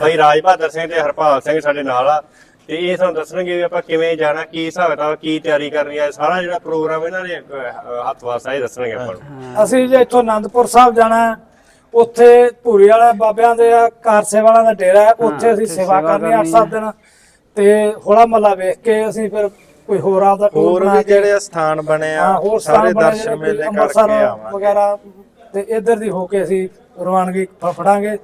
ਬਾਈ ਰਾਜ ਬਹਾਦਰ ਸਿੰਘ ਤੇ ਹਰਪਾਲ ਸਿੰਘ ਸਾਡੇ ਨਾਲ ਆ ਤੇ ਇਹ ਸਾਨੂੰ ਦੱਸਣਗੇ ਵੀ ਆਪਾਂ ਕਿਵੇਂ ਜਾਣਾ ਕੀ ਹਿਸਾਬ ਕਿਤਾਬ ਕੀ ਤਿਆਰੀ ਕਰਨੀ ਹੈ ਸਾਰਾ ਜਿਹੜਾ ਪ੍ਰੋਗਰਾਮ ਇਹਨਾਂ ਨੇ ਅਹ, ਹੱਥ ਵਾਸਾ ਇਹ ਦੱਸਣਗੇ ਆਪਾਂ ਨੂੰ। ਅਸੀਂ ਜੇ ਇੱਥੋਂ ਆਨੰਦਪੁਰ ਸਾਹਿਬ ਜਾਣਾ ਹੈ, ਉੱਥੇ ਭੂਰੀ ਵਾਲੇ ਬਾਬਿਆਂ ਦੇ ਆ ਕਾਰਸੇ ਵਾਲਿਆਂ ਦਾ ਡੇਰਾ ਹੈ ਉੱਥੇ ਅਸੀਂ ਸੇਵਾ ਕਰਨੀ 8-7 ਦਿਨ ਤੇ ਹੋਲਾ ਮਹੱਲਾ ਵੇਖ ਕੇ ਅਸੀਂ ਫਿਰ ਕੋਈ ਹੋਰ ਆਪਦਾ ਟੂਰ ਹੋਰ ਬਣਾ ਵੀ ਕੇ ਜਿਹੜੇ ਸਥਾਨ ਬਣੇ ਆ ਹੋਰ ਸਾਰੇ ਦਰਸ਼ਨ ਮੇਲੇ ਕਰਕੇ ਆਵਾਂਗੇ। ਵਗੈਰਾ ਤੇ ਇੱਧਰ ਦੀ ਹੋ ਕੇ ਅਸੀਂ ਰਵਾਨਗੀ ਫ- ਫੜਾਂਗੇ।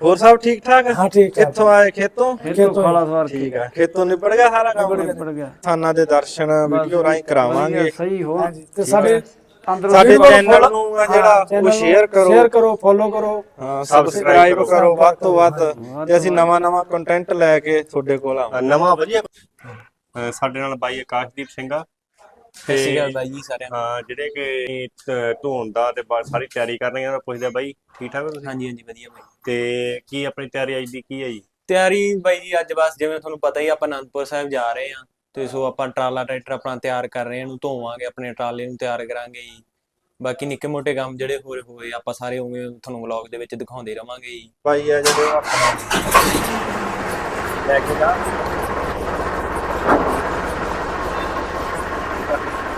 ਹੋਰ ਸਭ ਠੀਕ ਠਾਕ? ਹਾਂ ਠੀਕ ਠਾਕ। ਕਿੱਥੋਂ ਆਏ? ਖੇਤੋਂ? ਖੇਤੋਂ ਖਾਲਾ ਸਵਾਰ ਠੀਕ ਆ। ਖੇਤੋਂ ਨਿਬੜ ਗਿਆ ਸਾਰਾ ਕੰਮ? ਪੜ ਗਿਆ ਸਥਾਨਾਂ ਦੇ ਦਰਸ਼ਨ ਵੀਡੀਓ ਰਾਹੀਂ ਕਰਾਵਾਂਗੇ। ਸਹੀ ਹੋ ਤੇ ਸਾਡੇ ਸਾਡੇ ਚੈਨਲ ਨੂੰ ਆ ਜਿਹੜਾ ਉਹ ਸ਼ੇਅਰ ਕਰੋ। ਸ਼ੇਅਰ ਕਰੋ ਫੋਲੋ ਕਰੋ। ਹਾਂ ਸਬਸਕ੍ਰਾਈਬ ਕਰੋ। ਵੱਧ ਤੋਂ ਵੱਧ। ਤੇ ਅਸੀਂ ਨਵਾਂ ਨਵਾਂ ਕੰਟੈਂਟ ਲੈ ਕੇ ਤੁਹਾਡੇ ਕੋਲ ਆਵਾਂਗੇ। ਨਵਾਂ ਵਧੀਆ। ਸਾਡੇ ਨਾਲ ਬਾਈ ਆਕਾਸ਼ਦੀਪ ਸਿੰਘ ਆ। ਸਤਿ ਸ਼੍ਰੀ ਅਕਾਲ ਬਾਈ ਜੀ ਸਾਰਿਆਂ ਨੂੰ। ਹਾਂ ਜਿਹੜੇ ਕਿ ਧੋਣ ਦਾ ਤੇ ਬਾ- ਸਾਰੀ ਤਿਆਰੀ ਕਰ ਰਹੇ ਆ ਪੁੱਛਦੇ ਆ ਬਾਈ ਠੀਕ ਠਾਕ ਹੋ ਤੁਸੀਂ? ਹਾਂਜੀ ਹਾਂਜੀ ਵਧੀਆ ਬਾਈ। ਤੇ ਕੀ ਆਪਣੀ ਤਿਆਰੀ ਅੱਜ ਦੀ ਕੀ ਹੈ ਜੀ? ਤਿਆਰੀ ਬਾਈ ਜੀ ਅੱਜ ਬਸ ਜਿਵੇਂ ਤੁਹਾਨੂੰ ਪਤਾ ਹੀ ਆ, ਆਪਾਂ ਅਨੰਦਪੁਰ ਸਾਹਿਬ ਜਾ ਰਹੇ ਹਾਂ। ਤੇ ਸੋ ਆਪਾਂ ਟਰਾਲਾ ਟਰੈਕਟਰ ਆਪਣਾ ਤਿਆਰ ਕਰ ਰਹੇ ਹਾਂ ਇਹਨੂੰ ਧੋਵਾਂਗੇ ਆਪਣੇ ਟਰਾਲੇ ਨੂੰ ਤਿਆਰ ਕਰਾਂਗੇ ਜੀ। ਬਾਕੀ ਨਿੱਕੇ ਮੋਟੇ ਕੰਮ ਜਿਹੜੇ ਹੋਏ ਹੋਏ ਆਪਾਂ ਸਾਰੇ ਉਵੇਂ ਤੁਹਾਨੂੰ ਵਲੌਗ ਦੇ ਵਿੱਚ ਦਿਖਾਉਂਦੇ ਰਵਾਂਗੇ ਜੀ। ਭਾਈ ਆ ਜਿਹੜੇ ਆਪਣਾ ਲੈ ਕੇ ਜਾ।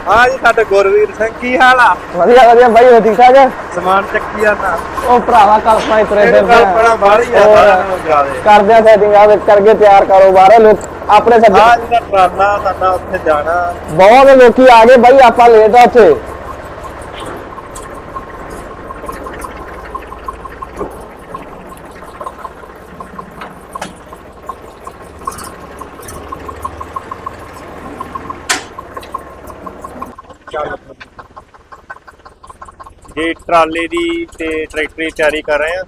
ਹਾਂ ਜੀ ਸਾਡੇ ਗੁਰਵੀਰ ਸਿੰਘ ਕੀ ਹਾਲ ਆ? ਵਧੀਆ ਵਧੀਆ ਬਾਈ ਹੋ ਠੀਕ ਠਾਕ ਸਮਾਨ ਚੱਕੀ ਜਾਂਦਾ। ਉਹ ਭਰਾਵਾ ਕਲਪਨਾ ਫਿਰਦੇ ਆ। ਬੜਾ ਆ ਕਰਦੇ ਆ ਸੈਟਿੰਗ ਆ ਕਰਕੇ ਤਿਆਰ ਕਾਰੋਬਾਰ ਲੋਕ ਆਪਣੇ ਸੱਜਣ। ਆ ਜਿਹੜਾ ਟਰਾਲਾ ਸਾਡਾ ਉੱਥੇ ਜਾਣਾ। ਬਹੁਤ ਲੋਕੀ ਆ ਗਏ ਬਾਈ ਆਪਾਂ ਲੇਟ ਆ ਉੱਥੇ। ਜੇ ਟਰਾਲੇ ਦੀ ਤੇ ਟਰੈਕਟਰ ਦੀ ਤਿਆਰੀ ਕਰ ਰਹੇ ਆ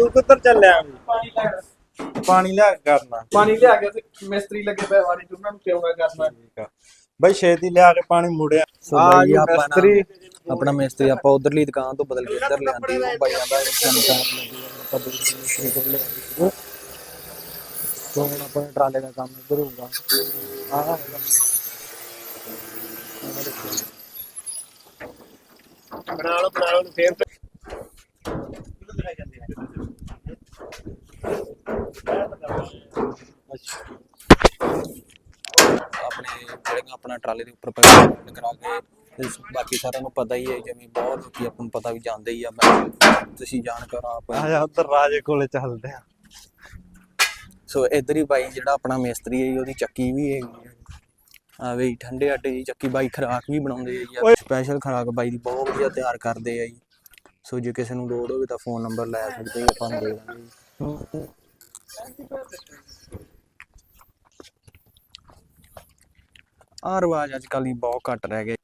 ਤੂੰ ਕਿੱਧਰ ਚੱਲਿਆ? ਪਾਣੀ ਲੈ ਕੇ ਕਰਨਾ। ਪਾਣੀ ਲਿਆ ਕੇ ਤੇ ਮਿਸਤਰੀ ਲੱਗੇ ਪਏ ਵਾਰੀ ਚ ਉਹਨਾਂ ਨੂੰ ਪਿਉਣਾ ਕਰਨਾ। ਠੀਕ ਆ। ਬਈ ਛੇਤੀ ਲਿਆ ਕੇ ਪਾਣੀ ਮੁੜਿਆ। ਸੋ ਆ ਬਾਈ ਜੀ ਆਪਾਂ ਨਾ- ਮਿਸਤਰੀ। ਆਪਣਾ ਮਿਸਤਰੀ ਆਪਾਂ ਉਧਰਲੀ ਦੁਕਾਨ ਤੋਂ ਬਦਲ ਕੇ ਇੱਧਰ ਲਿਆਂਦੀ। ਉਹ ਬਾਈਆਂ ਦਾ ਕੰਮ ਕੰਮ ਲੱਗੀ ਆਪਾਂ ਦੂਸਰੀ ਮਿਸਤਰੀ ਕੋਲ ਲਿਆਂਦੀ। ਤੋਂ ਹੁਣ ਆਪਾਂ ਟਰਾਲੇ ਦਾ ਕੰਮ ਇੱਧਰ ਹੋਊਗਾ। ਆਹ ਬਣਾ ਲਓ ਬਣਾ ਲਓ ਫੇਰ ਆਪਣੇ ਜਿਹੜੇ ਆਪਣਾ ਟਰਾਲੇ ਦੇ ਉੱਪਰ ਪੈਕ ਕਰਾ ਕੇ ਤੇ ਬਾਕੀ ਸਾਰਿਆਂ ਨੂੰ ਪਤਾ ਹੀ ਹੈ ਜਿਵੇਂ ਬਹੁਤ ਲੋਕੀ ਆਪਾਂ ਨੂੰ ਪਤਾ ਵੀ ਜਾਂਦੇ ਹੀ ਆ ਮੈਂ ਤੁਸੀਂ ਜਾਣਕਾਰ ਆਪਾਂ। ਆ ਜਾ ਉੱਧਰ ਰਾਜੇ ਕੋਲੇ ਚੱਲਦੇ ਆ। ਸੋ ਇੱਧਰ ਹੀ ਬਾਈ ਜਿਹੜਾ ਆਪਣਾ ਮਿਸਤਰੀ ਹੈ ਉਹਦੀ ਚੱਕੀ ਵੀ ਹੈ ਆ। ਵੀ ਠੰਡੇ ਆਟੇ ਦੀ ਚੱਕੀ ਬਾਈ ਖਰਾਕ ਵੀ ਬਣਾਉਂਦੇ ਆ ਜੀ। ਸਪੈਸ਼ਲ ਖਰਾਕ ਬਾਈ ਦੀ ਬਹੁਤ ਵਧੀਆ ਤਿਆਰ ਕਰਦੇ ਆ ਜੀ। ਸੋ ਜੇ ਕਿਸੇ ਨੂੰ ਲੋੜ ਹੋਵੇ ਤਾਂ ਫੋਨ ਨੰਬਰ ਲੈ ਸਕਦੇ ਆਪਾਂ ਦੇ ਦਾਂਗੇ। ਆਹ ਰਿਵਾਜ ਅੱਜ ਕੱਲ੍ਹ ਹੀ ਬਹੁਤ ਘੱਟ ਰਹਿ ਗਏ।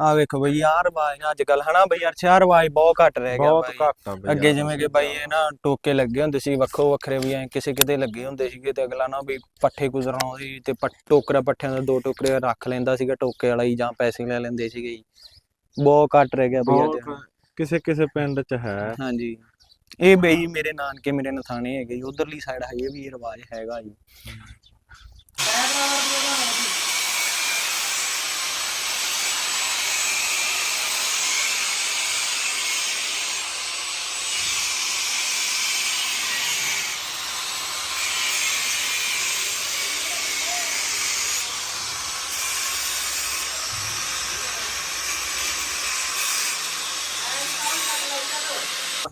ਆ ਵੇਖੋ ਬਈ ਆਹ ਰਿਵਾਜ ਅੱਜ ਕੱਲ੍ਹ ਹਨਾ ਬਈ ਅਰਸ਼ਾ ਰਿਵਾਜ ਬਹੁਤ ਘੱਟ ਰਹਿ ਗਿਆ ਬਹੁਤ ਬਾਈ। ਘੱਟ ਆ ਬਈ ਅੱਗੇ ਜਿਵੇਂ ਕਿ ਬਾਈ ਇਹ ਨਾ ਟੋਕੇ ਲੱਗੇ ਹੁੰਦੇ ਸੀ ਵੱਖੋ ਵੱਖਰੇ ਵੀ ਐ ਕਿਸੇ ਕਿਤੇ ਲੱਗੇ ਹੁੰਦੇ ਸੀਗੇ ਤੇ ਅਗਲਾ ਨਾ ਵੀ ਪੱਠੇ ਗੁਜ਼ਰਨਾ ਸੀ ਤੇ ਪੱਟ- ਟੋਕਰਾ ਪੱਠਿਆਂ ਦੇ ਦੋ ਟੋਕਰੇ ਰੱਖ ਲੈਂਦਾ ਸੀਗਾ ਟੋਕੇ ਵਾਲਾ ਹੀ ਜਾਂ ਪੈਸੇ ਲੈ ਲੈਂਦੇ ਸੀਗੇ ਜੀ। ਬਹੁਤ ਘੱਟ ਰਹਿ ਗਿਆ ਬਈ ਅੱਜ। ਕਿਸੇ ਕਿਸੇ ਪਿੰਡ ਚ ਹੈ। ਹਾਂਜੀ। ਇਹ ਬਈ ਮੇਰੇ ਨਾਨਕੇ ਮੇਰੇ ਨਥਾਣੇ ਹੈਗੇ ਜੀ, ਉਧਰਲੀ ਸਾਈਡ ਹਜੇ ਵੀ ਇਹ ਰਿਵਾਜ ਹੈਗਾ ਜੀ।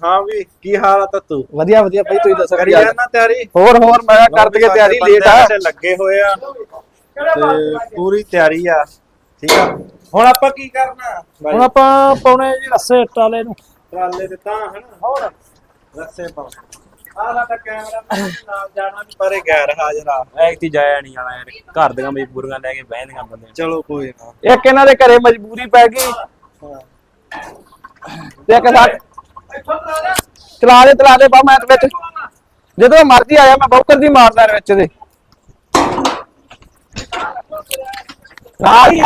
ਹਾਂ ਵੀ ਕੀ ਹਾਲ ਆ ਤੱਤੂ? ਵਧੀਆ ਵਧੀਆ ਬਾਈ ਤੁਸੀਂ ਦੱਸੋ ਕਰੀ ਕੀ ਜਾਣਾ ਤਿਆਰੀ? ਹੋਰ ਹੋਰ ਮੈਂ ਕਰ ਦਈਏ ਤਿਆਰੀ ਲੇਟ ਆ। ਲੱਗੇ ਹੋਏ ਆ। ਤੇ ਪੂਰੀ ਤਿਆਰੀ ਆ ਠੀਕ ਆ? ਹੁਣ ਆਪਾਂ ਕੀ ਕਰਨਾ? ਹੁਣ ਆਪਾਂ ਪਾਉਣੇ ਜੀ ਰੱਸੇ ਟਰਾਲੇ ਨੂੰ। ਟਰਾਲੇ ਤੇ ਤਾਂ ਹਨਾ? ਹੋਰ? ਰੱਸੇ ਪਾਉ ਆ ਸਾਡਾ ਕੈਮਰਾ ਨਾਲ ਜਾਣਾ ਵੀ ਪਰੇ ਗੈਰ ਹਾਜ਼ਰ ਆ। ਐਕਤੀ ਜਾਇਆ ਨਹੀਂ ਜਾਣਾ ਯਾਰ ਘਰ ਦੀਆਂ ਮਜਬੂਰੀਆਂ ਲੈ ਕੇ ਬਹਿੰਦੀਆਂ ਬੰਦੇ ਚਲੋ ਕੋਈ ਨਾ। ਇੱਕ ਇਹਨਾਂ ਦੇ ਘਰੇ ਮਜਬੂਰੀ ਪੈ ਗਈ। ਤੇ ਇੱਕ ਸਾਡੇ ਚਲਾ ਦੇ ਚਲਾ ਦੇ ਬਾ ਮੈਂ ਵਿੱਚ। ਜਦੋਂ ਮਰਜ਼ੀ ਆਇਆ ਮੈਂ ਬੌਕਰ ਦੀ ਮਾਰਦਾ ਵਿੱਚ ਦੇ।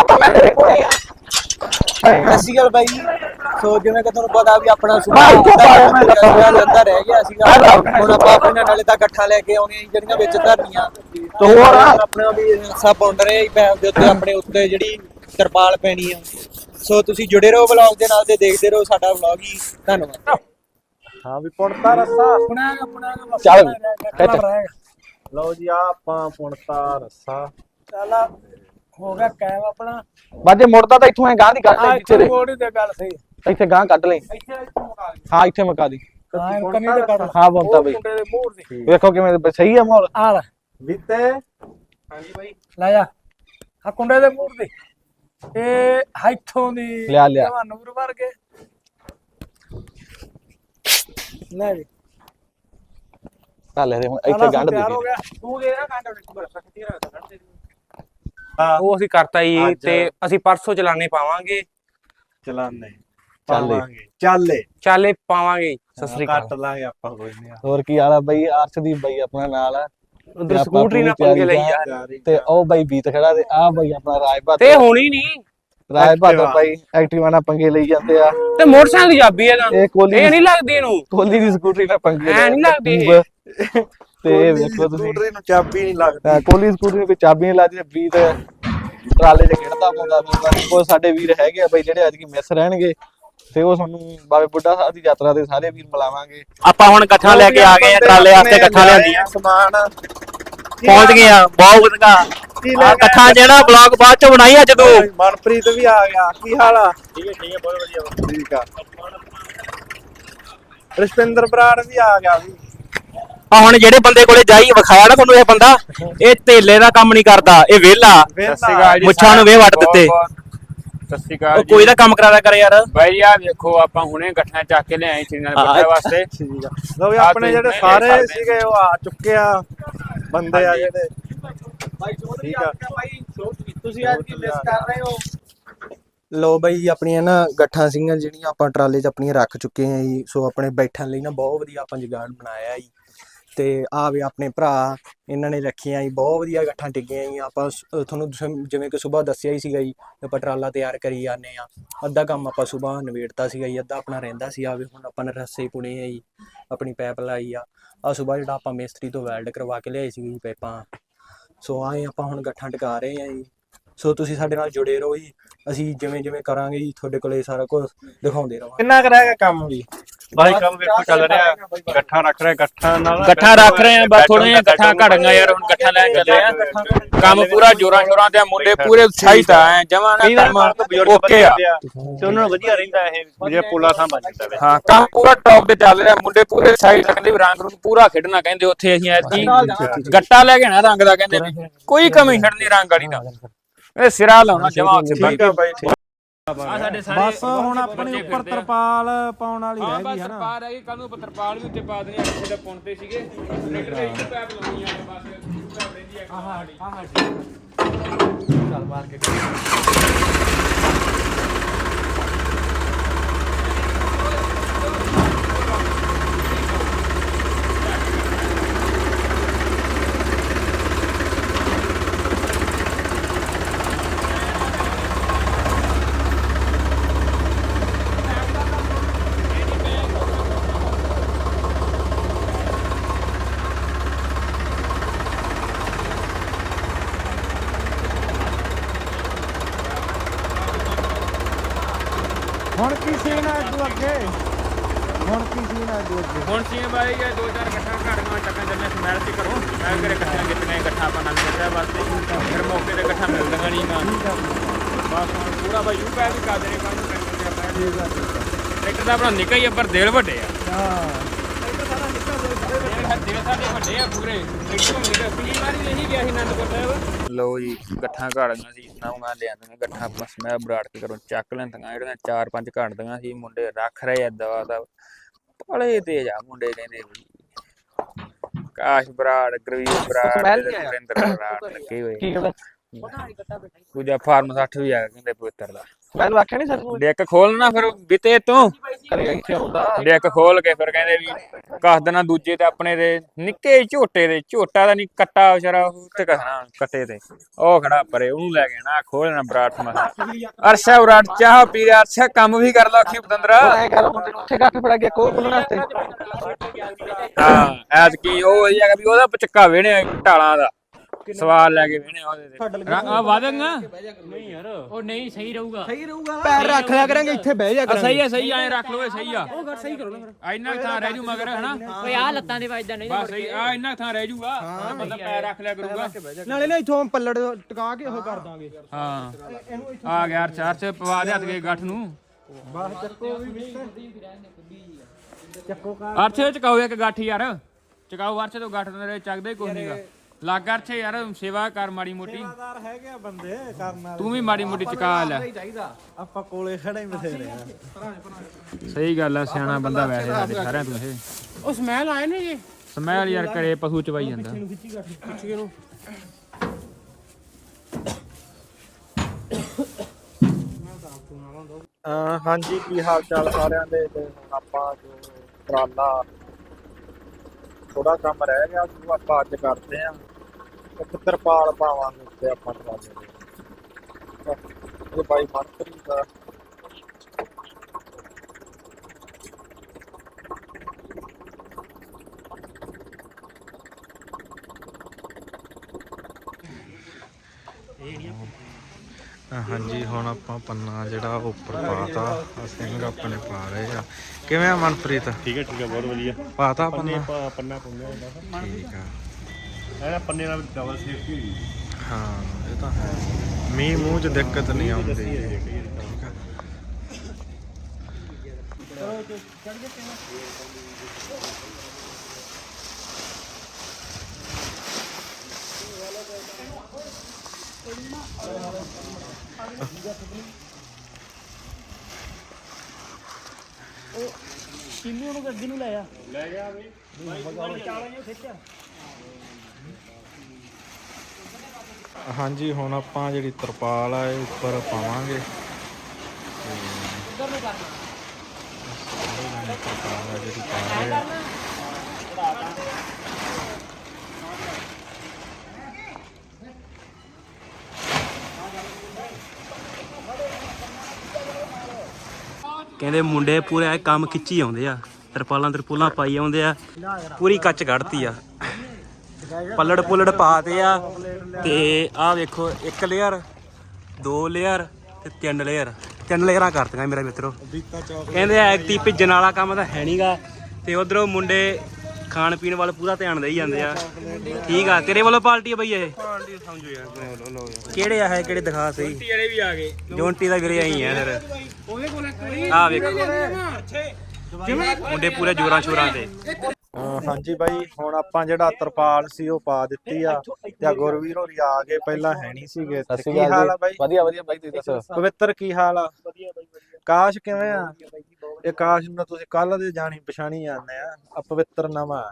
ਆਪਾਂ ਕੋਲੇ ਆ। ਬਾਈ ਸੋ ਜਿਵੇਂ ਕਿ ਤੁਹਾਨੂੰ ਪਤਾ ਵੀ ਆਪਣਾ ਲੰਦਾ ਰਹਿ ਗਿਆ ਸੀਗਾ। ਹੁਣ ਆਪਾਂ ਆਪਣੇ ਨਾਲੇ ਤਾਂ ਇਕੱਠਾ ਲੈ ਕੇ ਜਿਹੜੀਆਂ ਵਿੱਚ ਧਰਨੀਆਂ। ਤੇ ਹੋਰ ਆਪਣਾ ਵੀ ਦੇ ਉੱਤੇ ਆਪਣੇ ਉੱਤੇ ਜਿਹੜੀ ਤਰਪਾਲ ਪੈਣੀ ਆ। ਸੋ ਤੁਸੀਂ ਜੁੜੇ ਰਹੋ ਵਲੌਗ ਦੇ ਨਾਲ ਤੇ ਦੇਖਦੇ ਰਹੋ ਸਾਡਾ ਵਲੌਗ ਹੀ। ਧੰਨਵਾਦ। ਹਾਂ ਵੀ ਪੁਣਤਾ ਰੱਸਾ। ਪੁਣਾ ਪੁਣਾ ਚੱਲ। ਲਓ ਜੀ ਆ ਆਪਾਂ ਪੁਣਤਾ ਰੱਸਾ। ਚੱਲ ਹੋ ਗਿਆ ਕੈਮ ਆਪਣਾ। ਬਾਜੇ ਮੁੜਦਾ ਤਾਂ ਇੱਥੋਂ ਐ ਗਾਂ ਦੀ ਕੱਢ ਆ ਲੈ ਇੱਥੇ ਪਿੱਛੇ ਬੋੜੀ ਤੇ ਗੱਲ ਸਹੀ। ਇੱਥੇ ਗਾਂ ਕੱਢ ਲੈ। ਇੱਥੇ ਇੱਥੇ ਮੁਕਾ ਲਈ। ਹਾਂ ਇੱਥੇ ਮੁਕਾ ਦੀ ਹਾਂ ਕੰਨੀ ਤੇ ਕੱਢ ਹਾਂ ਬੁਣਤਾ ਬਈ। ਮੁੰਡੇ ਦੇ ਮੂੰਹ ਦੀ ਵੇਖੋ ਕਿਵੇਂ ਸਹੀ ਹੈ ਮਾਹੌਲ। ਆ ਲੈ। ਵਿੱਤੇ ਲੈ ਜਾ। ਆ ਕੁੰਡੇ ਦੇ ਮੂੰਹ ਦੀ ਇਹ ਇੱਥੋਂ ਦੀ ਲਿਆ, ਲਿਆ। ਜਵਾਂ ਨੂਰ ਵਰਗੇ। ਲੈ ਜੀ। ਚੱਲ ਇਹਦੇ ਆਲਾ ਇੱਥੇ ਗੰਢ ਤਿਆਰ ਦੇ। ਹੋ ਗਿਆ। ਤੂੰ ਦੇ ਨਾ ਕਾਂਡਾ ਵਿੱਚ ਬਰਫ ਕਿੱਥੇ ਰੱਖਦਾ ਹਾਂ। ਉਹ ਅਸੀਂ ਕਰਤਾ ਜੀ ਅੱਜ- ਤੇ ਅਸੀਂ ਪਰਸੋਂ ਚਲਾਣੇ ਪਾਵਾਂਗੇ। ਚਲਾਨੇ ਚੱਲੇ। ਪਾਵਾਂਗੇ। ਚੱਲੇ ਚਾਲੇ ਪਾਵਾਂਗੇ ਸਤਿ ਸ੍ਰੀ ਅਕਾਲ। ਕੱਟ ਲਾਂਗੇ ਆਪਾਂ ਕੋਈ ਨਹੀਂ ਹੋਰ ਕੀ ਹਾਲ ਆ ਬਈ? ਅਰਸ਼ਦੀਪ ਬਈ ਆਪਣਾ ਨਾਲ ਆ। ਉਧਰ ਸਕੂਟਰੀ ਨਾਲ ਪੰਗੇ ਲਈ ਯਾਰ। ਤੇ ਉਹ ਬਈ ਬੀਤ ਖੜਾ ਤੇ ਆ ਬਈ ਆਪਣਾ ਰਾਜ ਤੇ ਹੋਣੀ ਨਹੀਂ ਰਾਜ ਬਹਾਦਰ। ਬਈ ਐਕਟਿਵਾ ਨਾਲ ਪੰਗੇ ਲਈ ਜਾਂਦੇ ਆ। ਤੇ ਮੋਟਰਸਾਈਕਲ ਦੀ ਚਾਬੀ ਹੈਗਾ ਇਹ ਕੋਲੀ ਇਹ ਨਹੀਂ ਲੱਗਦੀ ਇਹਨੂੰ। ਕੋਲੀ ਦੀ ਸਕੂਟਰੀ ਨਾਲ ਪੰਗੇ ਐਂ ਨੀ ਲੈ ਲੱਗਦੀ। ਤੇ ਇਹ ਵੇਖੋ ਤੁਸੀਂ। ਸਕੂਟਰੀ ਨੂੰ ਚਾਬੀ ਨਹੀਂ ਲੱਗਦੀ। ਕੋਲੀ ਸਕੂਟਰੀ ਨੂੰ ਕੋਈ ਚਾਬੀ ਨਹੀਂ ਲੱਗਦੀ ਤੇ ਬੀਤ ਟਰਾਲੇ 'ਚ ਖੇਡਦਾ ਪਾਉਂਦਾ ਵੀ ਕੋਈ ਸਾਡੇ ਵੀਰ ਹੈਗੇ ਆ ਬਈ ਜਿਹੜੇ ਅੱਜ ਕੀ ਮਿਸ ਰਹਿਣਗੇ। ਤੇ ਉਹ ਸਾਨੂੰ ਬਾਬੇ ਬੁੱਢਾ ਸਾਹਿਬ ਦੀ ਯਾਤਰਾ ਦੇ ਸਾਰੇ ਵੀਰ ਮਿਲਾਵਾਂਗੇ ਆਪਾਂ ਹੁਣ ਗੱਠਾਂ ਲੈ ਕੇ ਆ ਗਏ ਆ ਟਰਾਲੇ ਵਾਸਤੇ ਗੱਠਾਂ ਲਿਆਂਦੀਆਂ। ਸਮਾਨ। ਪਹੁੰਚ ਗਏ ਆ ਬਹੁਤ ਵਧੀਆ। ਗੱਠਾਂ ਜਿਹੜਾ ਬਲੌਗ ਬਾਅਦ ਚ ਬਣਾਈ ਅੱਜ ਤੂੰ। ਮਨਪ੍ਰੀਤ ਵੀ ਆ ਗਿਆ ਕੀ ਹਾਲ ਆ? ਠੀਕ ਹੈ ਠੀਕ ਹੈ ਬਹੁਤ ਵਧੀਆ ਠੀਕ ਆ। ਰਸ਼ਪਿੰਦਰ ਬਰਾੜ ਵੀ ਆ ਗਿਆ ਵੀ। ਆ ਹੁਣ ਜਿਹੜੇ ਬੰਦੇ ਕੋਲੇ ਜਾਈ ਵਿਖਾਇਆ ਨਾ ਤੁਹਾਨੂੰ ਇਹ ਬੰਦਾ ਇਹ ਧੇਲੇ ਦਾ ਕੰਮ ਨਹੀਂ ਕਰਦਾ ਇਹ ਵਿਹਲਾ। ਵਿਹਲਾ। ਮੁੱਛਾਂ ਨੂੰ ਵੇ ਵੱਟ ਦਿੱਤੇ। ਸਤਿ ਸ਼੍ਰੀ ਅਕਾਲ ਉਹ ਕੋਈ ਦਾ ਕੰਮ ਕਰਾਦਾ ਕਰ ਯਾਰ। ਬਾਈ ਆ ਵੇਖੋ ਆਪਾਂ ਹੁਣੇ ਗੱਠਾਂ ਚੱਕ ਕੇ ਲਿਆਏ ਸੀ ਨਾਲ। ਬੱਚੇ ਵਾਸਤੇ। ਠੀਕ ਆ। ਲੋ ਵੀ ਆ ਆਪਣੇ ਜਿਹੜੇ ਸਾਰੇ। ਸੀਗੇ ਉਹ ਆ ਚੁੱਕੇ ਆ। ਬੰਦੇ ਆ ਜਿਹੜੇ। ਠੀਕ ਆ। ਤੁਸੀਂ ਅੱਜ ਕੀ ਮਿਸ ਕਰ ਰਹੇ ਹੋ? ਲੋ ਬਾਈ ਆਪਣੀਆਂ ਨਾ ਗੱਠਾਂ ਸਿੰਘਾਂ ਜਿਹੜੀਆਂ ਆਪਾਂ ਟਰਾਲੇ 'ਚ ਆਪਣੀਆਂ ਰੱਖ ਚੁੱਕੇ ਹਾਂ ਜੀ। ਸੋ ਆਪਣੇ ਬੈਠਣ ਲਈ ਨਾ ਬਹੁਤ ਵਧੀਆ ਆਪਾਂ ਜੁਗਾੜ ਬਣਾਇਆ ਜੀ। ਤੇ ਆ ਵੀ ਆਪਣੇ ਭਰਾ ਇਹਨਾਂ ਨੇ ਰੱਖੀਆਂ ਜੀ, ਬਹੁਤ ਵਧੀਆ ਗੱਠਾਂ ਟਿੱਗੀਆਂ ਜੀ। ਆਪਾਂ ਤੁਹਾਨੂੰ ਜਿਵੇਂ- ਕਿ ਸਵੇਰ ਦੱਸਿਆ ਹੀ ਸੀਗਾ ਜੀ ਆਪਾਂ ਟਰਾਲਾ ਤਿਆਰ ਕਰੀ ਜਾਂਦੇ ਆ ਅੱਧਾ ਕੰਮ ਆਪਾਂ ਸਵੇਰ ਨਵੇੜਤਾ ਸੀਗਾ ਜੀ, ਅੱਧਾ ਆਪਣਾ ਰਹਿੰਦਾ ਸੀ। ਆਵੇ ਹੁਣ ਆਪਾਂ ਨੇ ਰੱਸੇ ਪੁਣੇ ਆ ਜੀ, ਆਪਣੀ ਪੈਪ ਲਾਈ ਆ। ਆ ਸਵੇਰ ਜਿਹੜਾ ਆਪਾਂ ਮਿਸਤਰੀ ਤੋਂ ਵੈਲਡ ਕਰਵਾ ਕੇ ਲਿਆਏ ਸੀਗੇ ਜੀ ਪੈਪਾਂ। ਸੋ ਆਏ ਆਪਾਂ ਹੁਣ ਗੱਠਾਂ ਟਿਕਾ ਰਹੇ ਆ ਜੀ। ਸੋ ਤੁਸੀਂ ਸਾਡੇ ਨਾਲ ਜੁੜੇ ਰਹੋ ਜੀ। ਅਸੀਂ ਜਿਵੇਂ ਜਿਵੇਂ ਕਰਾਂਗੇ ਜੀ ਤੁਹਾਡੇ ਕੋਲੇ ਸਾਰਾ ਕੁਝ ਦਿਖਾਉਂਦੇ ਰਹਾਂਗੇ ਕਿੰਨਾ ਕੁ ਰਹਿ ਗਿਆ ਕੰਮ ਵੀ ਬਾਈ ਕੰਮ ਵੇਖੋ ਚੱਲ ਰਿਹਾ। ਗੱਠਾਂ ਰੱਖ ਰਹੇ ਗੱਠਾਂ ਨਾਲ ਗੱਠਾਂ ਰੱਖ ਰਹੇ ਆ ਬਸ ਥੋੜੀਆਂ ਜਿਹੀਆਂ ਗੱਠਾਂ ਘੜ ਗਈਆਂ ਯਾਰ ਹੁਣ ਗੱਠਾਂ ਲੈਣ ਚੱਲੇ ਆ। ਕੰਮ ਪੂਰਾ ਜੋਰਾਂ ਸ਼ੋਰਾਂ ਤੇ ਮੁੰਡੇ ਪੂਰੇ ਉਤਸ਼ਾਹਿਤ ਆ। ਐ ਜਮਾਂ ਨਾ ਕੰਮ ਮਾਰ ਤੋਂ ਬਜ਼ੁਰਗ ਓਕੇ ਆ। ਤੇ ਉਹਨਾਂ ਨੂੰ ਵਧੀਆ ਰਹਿੰਦਾ ਇਹ ਜਿਹੜਾ ਪੋਲਾ ਸਾਂਭਾ ਜਾਂਦਾ ਵੇ। ਹਾਂ ਕੰਮ ਪੂਰਾ ਟੌਪ ਤੇ ਚੱਲ ਰਿਹਾ ਮੁੰਡੇ ਪੂਰੇ ਸਾਈਡ ਕਹਿੰਦੇ ਵੀ ਰੰਗ ਨੂੰ ਪੂਰਾ ਖੇਡਣਾ ਕਹਿੰਦੇ ਉੱਥੇ ਅਸੀਂ ਐਤਕੀ ਗੱਟਾ ਲੈ ਕੇ ਨਾ ਰੰਗ ਦਾ ਕਹਿੰਦੇ ਕੋਈ ਕਮੀ ਛੱਡਣੀ ਰੰਗ ਵਾਲੀ ਦਾ। ਇਹ ਸਿਰਾ ਲਾਉਣਾ ਜਮਾ ਉੱਥੇ ਠੀਕ ਆ ਬਾਈ। ਠੀਕ ਆ ਸਾਡੇ ਸਾਰੇ ਬਸ ਹੁਣ ਆਪਣੀ ਉੱਪਰ ਤਰਪਾਲ ਪਾਉਣ ਵਾਲੀ ਰਹਿ ਗਈ ਹੈ ਨਾ। ਤਰਪਾਲ ਹੈਗੀ ਕੱਲ ਨੂੰ ਤਰਪਾਲ ਵੀ ਉੱਤੇ ਪਾ ਦੇਣੀ ਆ ਕਿਸੇ ਦਾ ਪੁੰਨ ਤੇ ਸੀਗੇ। ਟਰੈਕਟਰ ਦੇ ਇੱਕ ਪੈਪ ਲਾਉਣੀ ਆ ਬਸ ਪੈਪ ਰਹਿੰਦੀ ਆ। ਆਹ ਆਹ ਹੁਣ ਕੀ। ਸੀਨ ਹੈ ਤੂੰ ਅੱਗੇ ਹੁਣ ਕੀ ਸੀਨ ਹੈ ਤੂੰ ਅੱਗੇ ਹੁਣ ਸੀਨ ਬਾਈ ਇਹ ਦੋ ਚਾਰ ਇਕੱਠਾ ਘੜੀਆਂ ਚੱਕਾਂ ਚੱਲੇ ਸਮੈਲ ਚ ਕਰੋ। ਮੈਂ ਕਰੇ ਇਕੱਠੀਆਂ ਕਿਤਨੇ ਇਕੱਠਾ ਆਪਾਂ ਨਾਲ ਚੱਲਿਆ ਵਾਸਤੇ ਫਿਰ ਮੌਕੇ ਤੇ ਇਕੱਠਾ ਮਿਲਦਾ ਨਹੀਂ ਨਾ ਬਸ ਹੁਣ ਪੂਰਾ ਬਾਈ ਯੂ ਪੈ ਵੀ ਕਰ ਦੇਣੇ ਕੰਮ ਟਰੈਕਟਰ ਤੇ ਆਪਾਂ ਟਰੈਕਟਰ ਦਾ ਆਪਣਾ ਨਿੱਕਾ ਹੀ ਆ ਪਰ ਦਿਲ ਵੱਡੇ ਆ। ਹਾਂ। ਦਿਲ ਸਾਡੇ ਵੱਡੇ ਆ ਪੂਰੇ ਟਰੈਕਟਰ ਹੁੰਦੇ ਤਾਂ ਪਿਛਲੀ ਵਾਰੀ ਇਹੀ ਗਿਆ ਸੀ ਅਨੰਦਪੁਰ ਸਾਹਿਬ। ਲਓ ਜੀ ਗੱਠਾਂ ਘਾੜੀਆਂ ਸੀ ਨਵਾਂ ਲਿਆਂਦੀਆਂ ਗੱਠਾਂ ਬਸ ਮੈਂ ਬਰਾੜ ਕੇ ਕਰੋ ਚੱਕ ਲੈਂਦੀਆਂ ਜਿਹੜੀਆਂ ਚਾਰ ਪੰਜ ਘਾੜਦੀਆਂ ਸੀ ਮੁੰਡੇ ਰੱਖ ਰਹੇ ਆ ਦਵਾ ਦਾ। ਬੜੇ ਤੇਜ ਆ ਮੁੰਡੇ ਕਹਿੰਦੇ ਵੀ। ਕਾਸ਼ ਬਰਾੜ ਗਰਵੀਰ ਬਰਾੜ ਸਮੈਲ ਤੇ ਨਹੀਂ ਆਇਆ। ਸੁਰਿੰਦਰ ਬਰਾੜ ਲੱਗੇ ਹੋਏ। ਕੀ ਫਾਰਮ 60 ਵੀ ਆ ਕਹਿੰਦੇ ਪਵਿੱਤਰ ਦਾ। ਮੈਂ ਤਾਂ ਆਖਿਆ ਨਹੀਂ ਸਾਨੂੰ ਡੈਕ ਖੋਲਣਾ ਫਿਰ ਬਿਤੇ ਤੂੰ। ਕਰੇਗਾ ਇੱਥੇ ਆਉਂਦਾ ਡੈਕ ਖੋਲ ਕੇ ਫਿਰ ਕਹਿੰਦੇ ਵੀ ਕੱਸ ਦੇਣਾ ਦੂਜੇ ਤੇ ਆਪਣੇ ਦੇ ਨਿੱਕੇ ਝੋਟੇ ਦੇ ਝੋਟਾ ਦਾ ਨਹੀਂ ਕੱਟਾ ਵਿਚਾਰਾ ਉਹ ਤੇ ਕਸਣਾ ਕੱਟੇ ਤੇ। ਉਹ ਖੜਾ ਪਰੇ ਉਹਨੂੰ ਲੈ ਕੇ ਨਾ ਖੋਲਣਾ ਬਰਾਟ ਮਾ ਅਰਸ਼ਾ ਉਰਾਟ ਚਾਹ ਪੀ ਰਿਹਾ ਅਰਸ਼ਾ ਕੰਮ ਵੀ ਕਰ ਲਾ ਅੱਖੀ ਪਤੰਦਰਾ। ਐ ਕਰ ਮੁੰਡੇ ਨੂੰ ਉੱਥੇ ਗੱਠ ਫੜਾ ਕੇ ਕੋਲ ਖੋਲਣਾ ਤੇ ਹਾਂ ਐਤ ਕੀ ਉਹ ਇਹ ਹੈਗਾ ਵੀ ਉਹਦਾ ਪਚੱਕਾ ਵੇਣੇ ਢਾਲਾਂ ਦਾ। ਸਵਾਲ ਲੈ ਕੇ ਵੇਣੇ ਉਹਦੇ ਤੇ। ਆ ਵਾਦੰਗਾ ਉਹ ਨਹੀਂ ਸਹੀ ਰਹੂਗਾ। ਪੈਰ ਰੱਖ ਲਿਆ ਕਰਾਂਗੇ ਇੱਥੇ ਬਹਿ ਜਾ ਸਹੀ ਹੈ ਸਹੀ ਐ ਰੱਖ ਲਓ ਸਹੀ ਆ। ਉਹ ਸਹੀ ਕਰੋ ਨਾ ਫਿਰ। ਇੰਨਾ ਕੁ ਥਾਂ ਰਹਿ ਜੂ ਮਗਰ ਹਨਾ? ਓਏ ਆ ਲੱਤਾਂ ਦੇ ਵੱਜਦਾ ਨਹੀਂ ਬਸ ਸਹੀ ਆ ਇੰਨਾ ਕੁ ਥਾਂ ਰਹਿ ਜੂਗਾ। ਮਤਲਬ ਪੈਰ ਰੱਖ ਲਿਆ ਕਰੂਗਾ। ਨਾਲੇ ਨਾ ਇੱਥੋਂ ਪੱਲੜ ਟਿਕਾ ਕੇ ਉਹ ਕਰ ਦਾਂਗੇ। ਹਾਂ। ਆ ਗਿਆ ਚਾਰ ਚ ਪਵਾ ਦੇ ਹੱਥ ਕੇ ਗੱਠ ਨੂੰ। ਅਰਛੇ ਚਕਾਓ ਇੱਕ ਗੱਠ ਯਾਰ। ਚਕਾਓ ਅਰਛੇ ਤੋਂ ਗੱਠ ਤੇਰੇ ਚੱਕਦੇ ਹੀ ਨਹੀਂਗਾ ਲੱਗ ਅਰਛੇ ਯਾਰ ਸੇਵਾ ਕਰ ਮਾੜੀ ਮੋਟੀ। ਜ਼ਿੰਮੇਦਾਰ ਹੈਗੇ ਆ ਬੰਦੇ ਕਰਨ ਵਾਲੇ। ਤੂੰ ਵੀ ਮਾੜੀ ਮੋਟੀ ਚਕਾ ਲੈ। ਆਪਾਂ ਕੋਲੇ ਖੜੇ ਹੀ ਬਥੇਰੇ ਆ। ਸਹੀ ਗੱਲ ਆ ਸਿਆਣਾ ਬੰਦਾ ਵੈਸੇ ਸਾਡੇ ਸਾਰਿਆਂ ਤੋਂ ਇਹ। ਉਹ ਸਮੈਲ ਆਏ ਨੇ ਜੀ। ਸਮੈਲ ਯਾਰ ਕਰੇ ਪਸ਼ੂ ਚਵਾਈ ਜਾਂਦਾ। ਅਹ ਹਾਂਜੀ ਕੀ ਹਾਲ ਚਾਲ ਸਾਰਿਆਂ ਦੇ? ਤੇ ਹੁਣ ਆਪਾਂ ਜੋ ਟਰਾਲਾ ਥੋੜਾ ਕੰਮ ਰਹਿ ਗਿਆ ਉਹ ਆਪਾਂ ਅੱਜ ਕਰਦੇ ਆਂ ਇੱਕ ਤਰਪਾਲ ਪਾਵਾਂਗੇ ਉੱਤੇ ਆਪਾਂ ਟਰਾਲੇ ਦੇ। ਇਹ ਬਾਈ ਮੰਤਰੀ ਦਾ ਹਾਂਜੀ ਹੁਣ ਆਪਾਂ ਪੰਨਾ ਜਿਹੜਾ ਉੱਪਰ ਪਾਤਾ। ਸਿੰਘ ਆਪਣੇ ਪਾ ਰਹੇ ਆ। ਕਿਵੇਂ ਆ ਮਨਪ੍ਰੀਤ? ਠੀਕ ਹੈ ਠੀਕ ਹੈ ਬਹੁਤ ਵਧੀਆ। ਪਾਤਾ ਪੰਨਾ ਪੰਨਾ? ਪੰਨਾ ਪੰਨਾ ਹੁੰਦਾ ਠੀਕ ਆ। ਇਹਦਾ ਪੰਨੇ ਨਾਲ ਡਬਲ ਸੇਫਟੀ ਹੋਈ ਹਾਂ ਇਹ ਤਾਂ ਹੈ। ਮੀਂਹ ਮੂੰਹ ਚ ਦਿੱਕਤ ਨਹੀਂ ਆਉਂਦੀ। ਠੀਕ ਆ। ਹਾਂਜੀ ਹੁਣ ਆਪਾਂ ਜਿਹੜੀ ਤਰਪਾਲ ਆ ਇਹ ਉੱਪਰ ਪਾਵਾਂਗੇ। ਤੇ ਸਾਰੇ ਜਾਣੇ ਤਰਪਾਲ ਆ ਜਿਹੜੀ ਪਾ ਰਹੇ ਆ ਕਹਿੰਦੇ ਮੁੰਡੇ ਪੂਰਾ ਕੰਮ ਖਿੱਚੀ ਆਉਂਦੇ ਆ। ਤਰਪਾਲਾਂ ਤਰਪੂਲਾਂ ਪਾਈ ਆਉਂਦੇ ਆ। ਪੂਰੀ ਕੱਚ ਕੱਢਤੀ ਆ। ਪੱਲੜ ਪੁੱਲੜ ਪਾਤੇ ਆ ਤੇ ਆਹ ਵੇਖੋ, ਇੱਕ ਲੇਅਰ ਦੋ ਲੇਅਰ ਤੇ ਤਿੰਨ ਲੇਅਰ ਤਿੰਨ ਲੇਅਰਾਂ ਕਰਤੀਆਂ ਮੇਰਾ ਮਿੱਤਰੋ। ਕਹਿੰਦੇ ਐਕਟੀ ਭਿੱਜਣ ਵਾਲਾ ਕੰਮ ਤਾਂ ਹੈ ਨਹੀਂਗਾ ਤੇ ਉਧਰੋਂ ਮੁੰਡੇ ਖਾਣ ਪੀਣ ਵੱਲ ਪੂਰਾ ਧਿਆਨ ਦੇਈ ਜਾਂਦੇ ਆ। ਠੀਕ ਆ, ਤੇਰੇ ਵੱਲੋਂ ਪਾਰਟੀ ਆ ਬਈ ਇਹ? ਪਾਰਟੀ ਸਮਝੋ ਯਾਰ ਕਿਹੜੇ ਆ ਹੈ ਕਿਹੜੇ ਦਿਖਾ ਸਹੀ? ਜਿਹੜੇ ਵੀ ਆ ਗਏ ਜੋਂਟੀ ਦਾ ਵੀਰੇ ਆਈ ਆ ਫਿਰ। ਆ ਵੇਖੋ। ਮੁੰਡੇ ਪੂਰੇ ਜੋਰਾਂ ਸ਼ੋਰਾਂ ਤੇ। ਅਹ ਹਾਂਜੀ ਬਾਈ ਹੁਣ ਆਪਾਂ ਜਿਹੜਾ ਤਰਪਾਲ ਸੀ ਉਹ ਪਾ ਦਿੱਤੀ ਆ ਤੇ ਆ ਗੁਰਵੀਰ ਹੋਰੀ ਆ ਗਏ ਪਹਿਲਾਂ ਹੈ ਨਹੀਂ ਸੀਗੇ ਤੇ ਕੀ ਹਾਲ ਆ ਬਾਈ? ਵਧੀਆ ਵਧੀਆ ਬਾਈ ਤੁਸੀਂ ਦੱਸੋ? ਪਵਿੱਤਰ ਕੀ ਹਾਲ ਆ? ਕਾਸ਼ ਕਿਵੇਂ ਆ? ਇਹ ਕਾਸ਼ ਨੂੰ ਤੁਸੀਂ ਕੱਲ ਦੇ ਜਾਣੀ ਪਛਾਣੀ ਜਾਂਦੇ ਆ। ਆ ਪਵਿੱਤਰ ਨਵਾਂ।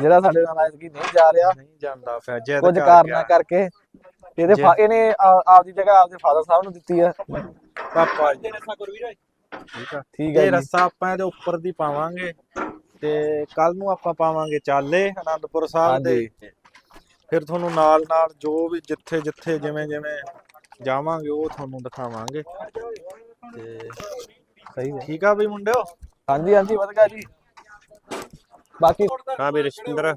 ਜਿਹੜਾ ਸਾਡੇ ਨਾਲ ਐਤਕੀ ਨਹੀਂ ਜਾ ਰਿਹਾ। ਨਹੀਂ ਜਾਂਦਾ ਫਿਰ ਜਿੱਦ ਕੁਝ ਕਰ ਕਾਰਨਾਂ। ਕਰਕੇ ਇਹਦੇ ਫਾ- ਇਹਨੇ ਆ- ਆਪਦੀ ਜਗ੍ਹਾ ਆਪਦੇ ਫਾਦਰ ਸਾਹਿਬ ਨੂੰ ਦਿੱਤੀ ਆ। ਪਾਪਾ ਜੀ। ਠੀਕ ਆ। ਠੀਕ ਹੈ ਇਹ ਜੀ। ਰੱਸਾ ਆਪਾਂ ਇਹਦੇ ਉੱਪਰ ਦੀ ਪਾਵਾਂਗੇ ਤੇ ਕੱਲ ਨੂੰ ਆਪਾਂ ਪਾਵਾਂਗੇ ਚਾਲੇ ਆਨੰਦਪੁਰ ਸਾਹਿਬ ਦੇ। ਫਿਰ ਤੁਹਾਨੂੰ ਨਾਲ ਨਾਲ ਜੋ ਵੀ ਜਿੱਥੇ ਜਿੱਥੇ ਜਿਵੇਂ ਜਿਵੇਂ ਜਾਵਾਂਗੇ ਉਹ ਤੁਹਾਨੂੰ ਦਿਖਾਵਾਂਗੇ। ਤੇ ਸਹੀ ਹੈ। ਠੀਕ ਆ ਬਈ ਮੁੰਡਿਓ? ਹਾਂਜੀ ਹਾਂਜੀ ਵਧੀਆ ਜੀ। ਬਾਕੀ ਹਾਂ ਵੀ ਰਸ਼ਿੰਦਰ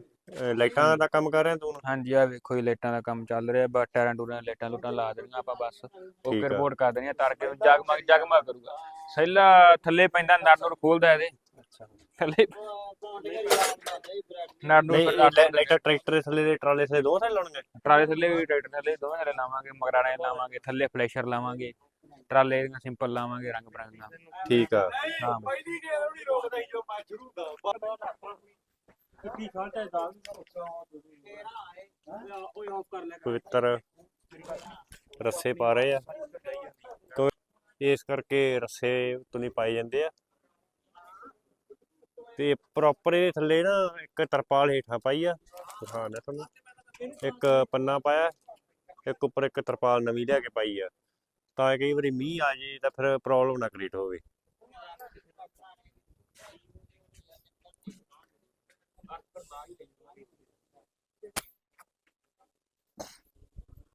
ਲਾਈਟਾਂ ਦਾ ਕੰਮ ਕਰ ਰਿਹਾ ਤੂੰ? ਹਾਂਜੀ ਆ ਵੇਖੋ ਜੀ ਲਾਈਟਾਂ ਦਾ ਕੰਮ ਚੱਲ ਰਿਹਾ। ਬਸ ਟਾਇਰਾਂ ਟੂਰਾਂ ਲਾਈਟਾਂ ਲੂਟਾਂ ਲਾ ਦੇਣੀਆਂ ਆਪਾਂ ਬਸ। ਓਕੇ ਆ। ਰਿਪੋਰਟ ਕਰ ਦੇਣੀਆਂ ਤਰ ਕੇ ਜਗਮਗ ਜਗਮਗ ਕਰੂਗਾ। ਸੈਲਾ ਥੱਲੇ ਪੈਂਦਾ ਨਟ ਨੂੰ ਖੋਲਦਾ ਇਹਦੇ। ਥੱਲੇ। ਨਟ ਨੂੰ ਨਹੀਂ ਟਰੈਕਟਰ ਦੇ ਥੱਲੇ ਦੇ ਟਰਾਲੇ ਥੱਲੇ ਦੋ ਸਾਈਡ ਲਾਉਣਗੇ? ਟਰਾਲੇ ਥੱਲੇ ਵੀ ਟਰੈਕਟਰ ਥੱਲੇ ਦੋਵੇਂ ਥੱਲੇ ਲਾਵਾਂਗੇ ਮਗਰਾਣੇ ਲਾਵਾਂਗੇ ਥੱਲੇ ਫਲੈਸ਼ਰ ਲਾਵਾਂਗੇ ਟਰਾਲੇ ਦੀਆਂ ਸਿੰਪਲ ਲਾਵਾਂਗੇ ਰੰਗ ਬਰੰਗ ਦਾ ਠੀਕ ਆ। ਹਾਂ। ਪਵਿੱਤਰ ਰੱਸੇ ਪਾ ਰਹੇ ਆ। ਤੋ ਇਸ ਕਰਕੇ ਰੱਸੇ ਉੱਤੋਂ ਨਹੀਂ ਪਾਏ ਜਾਂਦੇ ਆ। ਤੇ ਪ੍ਰੋਪਰ ਇਹ ਥੱਲੇ ਨਾ ਇੱਕ ਤਰਪਾਲ ਹੇਠਾਂ ਪਾਈ ਆ ਦਿਖਾਣਾ ਤੁਹਾਨੂੰ। ਇੱਕ ਪੰਨਾ ਪਾਇਆ, ਇੱਕ ਉੱਪਰ ਇੱਕ ਤਰਪਾਲ ਨਵੀਂ ਲਿਆ ਕੇ ਪਾਈ ਆ। ਤਾਂ ਕਈ ਵਾਰੀ ਮੀਂਹ ਆ ਜੇ ਤਾਂ ਫਿਰ ਪ੍ਰੋਬਲਮ ਨਾ ਕ੍ਰੀਏਟ ਹੋਵੇ।